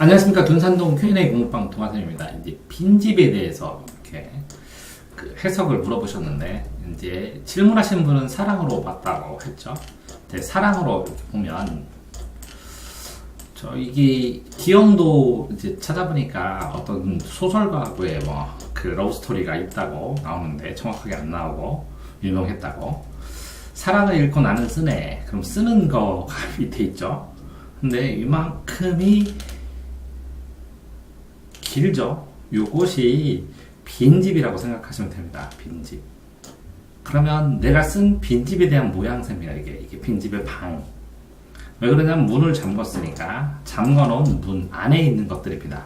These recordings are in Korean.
안녕하십니까 둔산동 Q&A 공부방 동화쌤입니다. 이제 빈집에 대해서 이렇게 그 해석을 물어보셨는데 이제 질문하신 분은 사랑으로 봤다고 했죠. 사랑으로 보면 저 이게 기영도 이제 찾아보니까 어떤 소설가구에 뭐그 러브 스토리가 있다고 나오는데 정확하게 안 나오고 유명했다고 사랑을 잃고 나는 쓰네. 그럼 쓰는 거가 밑에 있죠. 근데 이만큼이 길죠. 요것이 빈집이라고 생각하시면 됩니다. 빈집. 그러면 내가 쓴 빈집에 대한 모양새입니다. 이게 이게 빈집의 방. 왜 그러냐면 문을 잠궜으니까 잠궈놓은 문 안에 있는 것들입니다.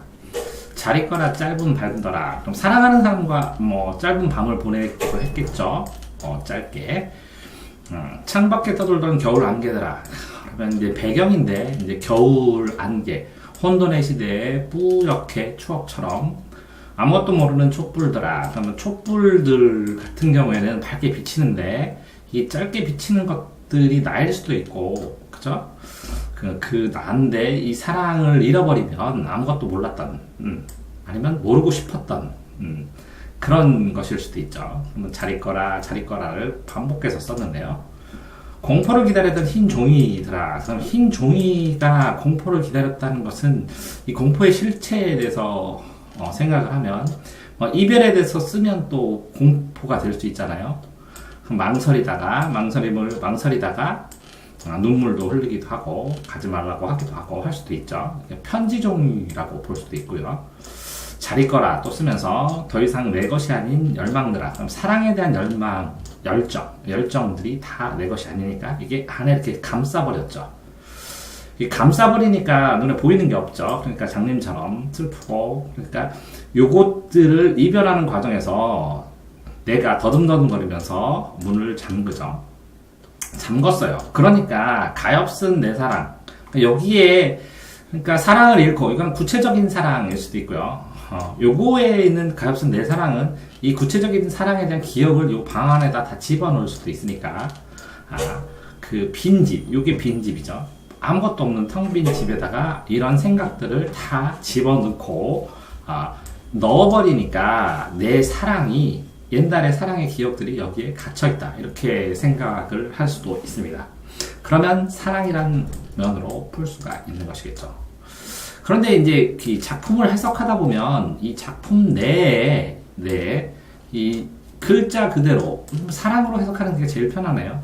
잘 있거나 짧은 밝더라. 그럼 사랑하는 사람과 뭐 짧은 밤을 보내기도 했겠죠. 어, 짧게. 음, 창밖에 떠돌던 겨울 안개더라. 그러면 이제 배경인데 이제 겨울 안개. 혼돈의 시대에 뿌옇게 추억처럼 아무것도 모르는 촛불들아. 그러면 촛불들 같은 경우에는 밝게 비치는데 이 짧게 비치는 것들이 나일 수도 있고, 그죠? 그, 그 나인데 이 사랑을 잃어버리면 아무것도 몰랐던, 음, 아니면 모르고 싶었던, 음, 그런 것일 수도 있죠. 그러면 잘 있거라, 잘 있거라를 반복해서 썼는데요. 공포를 기다렸던 흰 종이더라. 그럼 흰 종이가 공포를 기다렸다는 것은 이 공포의 실체에 대해서 어, 생각을 하면 뭐 이별에 대해서 쓰면 또 공포가 될 수 있잖아요. 망설이다가 망설임을 망설이다가 아, 눈물도 흘리기도 하고 가지 말라고 하기도 하고 할 수도 있죠. 편지 종이라고 볼 수도 있고요. 잘 있거라 또 쓰면서 더 이상 내 것이 아닌 열망들아. 그럼 사랑에 대한 열망, 열정, 열정들이 다 내 것이 아니니까 이게 안에 이렇게 감싸버렸죠. 이 감싸버리니까 눈에 보이는 게 없죠. 그러니까 장님처럼 슬프고, 그러니까 요것들을 이별하는 과정에서 내가 더듬더듬거리면서 문을 잠그죠. 잠궜어요. 그러니까 가엾은 내 사랑. 여기에 그러니까 사랑을 잃고 이건 구체적인 사랑일 수도 있고요. 어, 요거에 있는 가엾은 내 사랑은 이 구체적인 사랑에 대한 기억을 요 방 안에다 다 집어넣을 수도 있으니까 아, 그 빈집, 요게 빈집이죠. 아무것도 없는 텅 빈 집에다가 이런 생각들을 다 집어넣고 아, 넣어버리니까 내 사랑이 옛날의 사랑의 기억들이 여기에 갇혀있다 이렇게 생각을 할 수도 있습니다. 그러면 사랑이란 면으로 풀 수가 있는 것이겠죠. 그런데 이제 이 작품을 해석하다 보면 이 작품 내에 내이 글자 그대로 사랑으로 해석하는 게 제일 편하네요.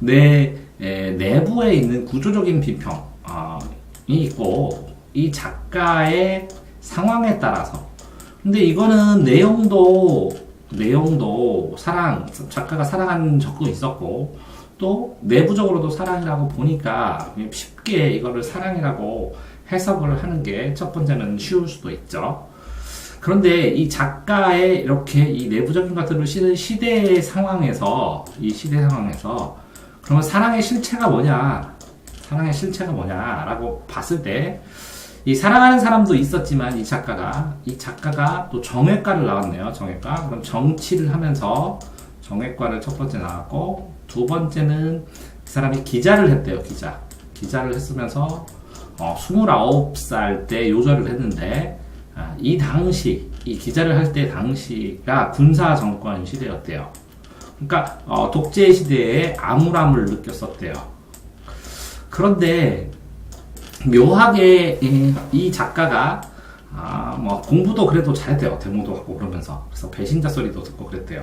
내 에, 내부에 있는 구조적인 비평이 어, 있고 이 작가의 상황에 따라서 근데 이거는 내용도 내용도 사랑 작가가 사랑하는 적도 있었고 또 내부적으로도 사랑이라고 보니까 쉽게 이거를 사랑이라고 해석을 하는 게 첫 번째는 쉬울 수도 있죠. 그런데 이 작가의 이렇게 이 내부적인 것들을 쓰는 시대의 상황에서 이 시대 상황에서 그러면 사랑의 실체가 뭐냐? 사랑의 실체가 뭐냐라고 봤을 때 이 사랑하는 사람도 있었지만 이 작가가 이 작가가 또 정외과를 나왔네요. 정외과. 그럼 정치를 하면서 정외과를 첫 번째 나왔고 두 번째는 이 사람이 기자를 했대요. 기자. 기자를 했으면서 어, 29살 때 요절을 했는데 아, 이 당시 이 기자를 할 때 당시가 군사 정권 시대였대요. 그러니까 어, 독재 시대에 암울함을 느꼈었대요. 그런데 묘하게 이, 이 작가가 아, 뭐 공부도 그래도 잘했대요. 데모도 하고 그러면서 그래서 배신자 소리도 듣고 그랬대요.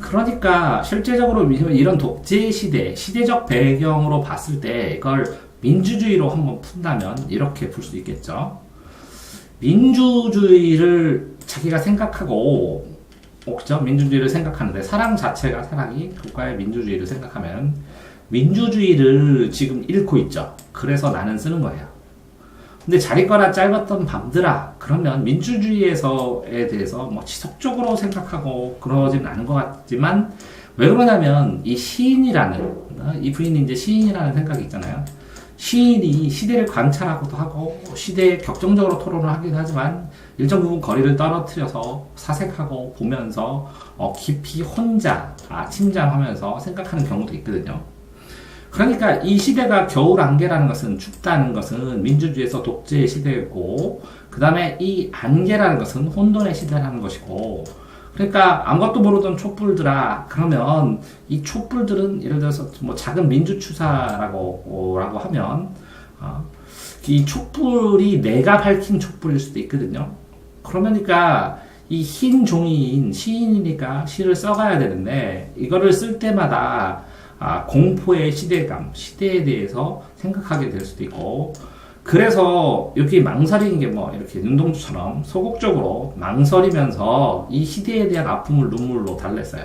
그러니까 실제적으로 이런 독재 시대, 시대적 배경으로 봤을 때 이걸 민주주의로 한번 푼다면 이렇게 풀 수 있겠죠. 민주주의를 자기가 생각하고 어, 그죠? 민주주의를 생각하는데 사랑 자체가 사랑이 국가의 민주주의를 생각하면 민주주의를 지금 잃고 있죠. 그래서 나는 쓰는 거예요. 근데 잘 있거나 짧았던 밤들아 그러면 민주주의에서에 대해서 뭐 지속적으로 생각하고 그러진 않은 것 같지만 왜 그러냐면 이 시인이라는 어, 이 부인이 이제 시인이라는 생각이 있잖아요. 시인이 시대를 관찰하고도 하고 시대에 격정적으로 토론을 하긴 하지만 일정 부분 거리를 떨어뜨려서 사색하고 보면서 어, 깊이 혼자 아, 침잠하면서 생각하는 경우도 있거든요. 그러니까 이 시대가 겨울 안개라는 것은 춥다는 것은 민주주의에서 독재의 시대고 그 다음에 이 안개라는 것은 혼돈의 시대라는 것이고 그러니까 아무것도 모르던 촛불들아 그러면 이 촛불들은 예를 들어서 뭐 작은 민주추사라고 라고 하면 어, 이 촛불이 내가 밝힌 촛불일 수도 있거든요. 그러니까 이 흰 종이인 시인이니까 시를 써가야 되는데 이거를 쓸 때마다 아, 공포의 시대감, 시대에 대해서 생각하게 될 수도 있고 그래서 여기 망설이는 게 뭐 이렇게 윤동주처럼 소극적으로 망설이면서 이 시대에 대한 아픔을 눈물로 달랬어요.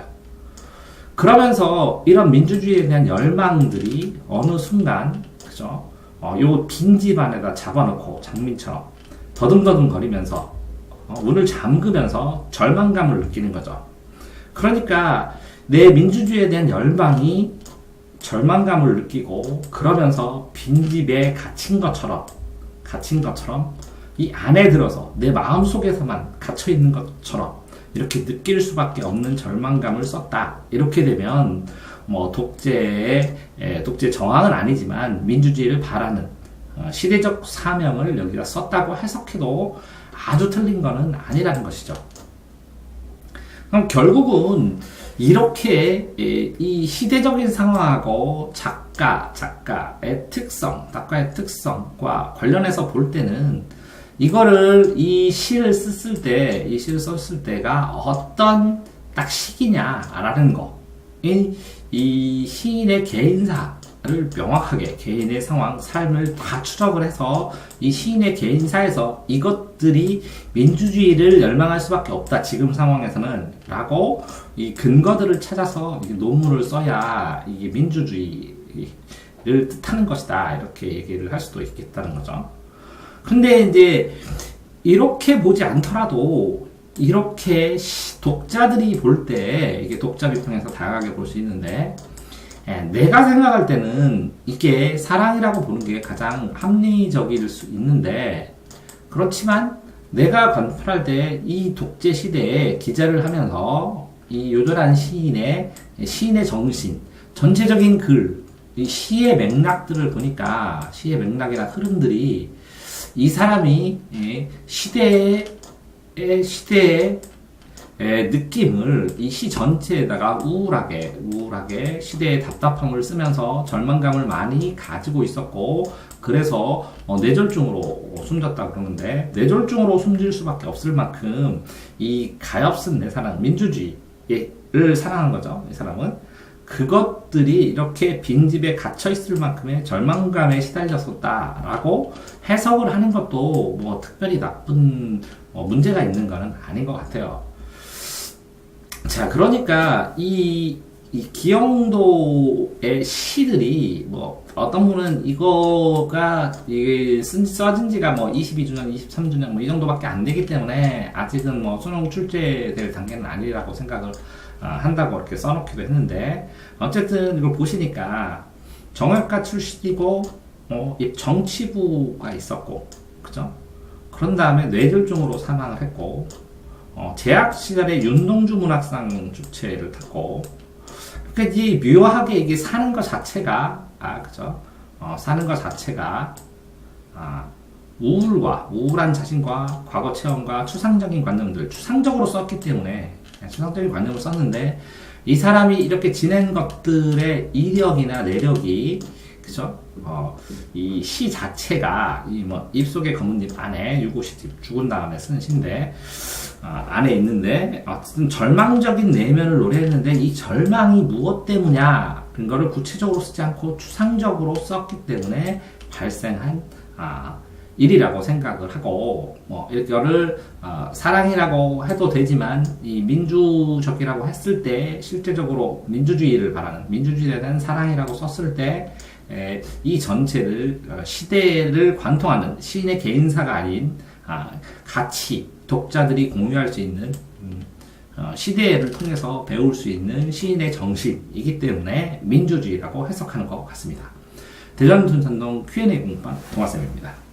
그러면서 이런 민주주의에 대한 열망들이 어느 순간 그죠? 어, 요 빈집 안에다 잡아놓고 장민처럼 더듬더듬 거리면서 어, 문을 잠그면서 절망감을 느끼는 거죠. 그러니까 내 민주주의에 대한 열망이 절망감을 느끼고 그러면서 빈집에 갇힌 것처럼 갇힌 것처럼 이 안에 들어서 내 마음 속에서만 갇혀 있는 것처럼 이렇게 느낄 수밖에 없는 절망감을 썼다. 이렇게 되면 뭐 독재의 에, 독재 정황은 아니지만 민주주의를 바라는 어, 시대적 사명을 여기다 썼다고 해석해도 아주 틀린 것은 아니라는 것이죠. 그럼 결국은 이렇게 이 시대적인 상황하고 작가, 작가의 특성, 작가의 특성과 관련해서 볼 때는 이거를 이 시를 썼을 때, 이 시를 썼을 때가 어떤 딱 시기냐라는 거. 이, 이 시인의 개인사, 를 명확하게 개인의 상황, 삶을 다 추적을 해서 이 시인의 개인사에서 이것들이 민주주의를 열망할 수밖에 없다. 지금 상황에서는 라고 이 근거들을 찾아서 논문을 써야 이게 민주주의를 뜻하는 것이다. 이렇게 얘기를 할 수도 있겠다는 거죠. 근데 이제 이렇게 보지 않더라도 이렇게 독자들이 볼 때 이게 독자 비평에서 다양하게 볼 수 있는데 예, 내가 생각할 때는 이게 사랑이라고 보는 게 가장 합리적일 수 있는데 그렇지만 내가 관찰할 때 이 독재 시대에 기자를 하면서 이 요절한 시인의 시인의 정신, 전체적인 글, 이 시의 맥락들을 보니까 시의 맥락이나 흐름들이 이 사람이 예, 시대의 시대의 느낌을 이 시 전체에다가 우울하게 우울하게 시대의 답답함을 쓰면서 절망감을 많이 가지고 있었고 그래서 어, 뇌졸중으로 숨졌다 그러는데 뇌졸중으로 숨질 수밖에 없을 만큼 이 가엾은 내 사랑 민주주의를 사랑한 거죠 이 사람은 그것들이 이렇게 빈집에 갇혀 있을 만큼의 절망감에 시달렸었다라고 해석을 하는 것도 뭐 특별히 나쁜 어, 문제가 있는 것은 아닌 것 같아요. 자, 그러니까 이, 이 기영도의 시들이 뭐 어떤 분은 이거가 이게 쓴 써진 지가 뭐 22주년, 23주년 뭐 이 정도밖에 안 되기 때문에 아직은 뭐 수능 출제될 단계는 아니라고 생각을 어, 한다고 이렇게 써놓기도 했는데 어쨌든 이걸 보시니까 정학과 출신이고 어, 정치부가 있었고 그죠? 그런 다음에 뇌졸중으로 사망을 했고 어, 재학 시절에 윤동주 문학상 주체를 탔고 그러니까 이 묘하게 이게 사는 것 자체가 아 그죠 어, 사는 것 자체가 아, 우울과 우울한 자신과 과거 체험과 추상적인 관념들 추상적으로 썼기 때문에 추상적인 관념을 썼는데 이 사람이 이렇게 지낸 것들의 이력이나 내력이 그죠? 어, 이 시 자체가 이 뭐 입속의 검은잎 안에 유고시집 죽은 다음에 쓴 시인데 어, 안에 있는데 어쨌든 절망적인 내면을 노래했는데 이 절망이 무엇 때문이냐 근거를 구체적으로 쓰지 않고 추상적으로 썼기 때문에 발생한 아, 일이라고 생각을 하고 뭐 이거를 어, 사랑이라고 해도 되지만 이 민주적이라고 했을 때 실제적으로 민주주의를 바라는 민주주의에 대한 사랑이라고 썼을 때 이 전체를 어, 시대를 관통하는 시인의 개인사가 아닌 아, 가치 독자들이 공유할 수 있는 음, 어, 시대를 통해서 배울 수 있는 시인의 정신이기 때문에 민주주의라고 해석하는 것 같습니다. 대전순산동 Q&A 공방 동아쌤입니다.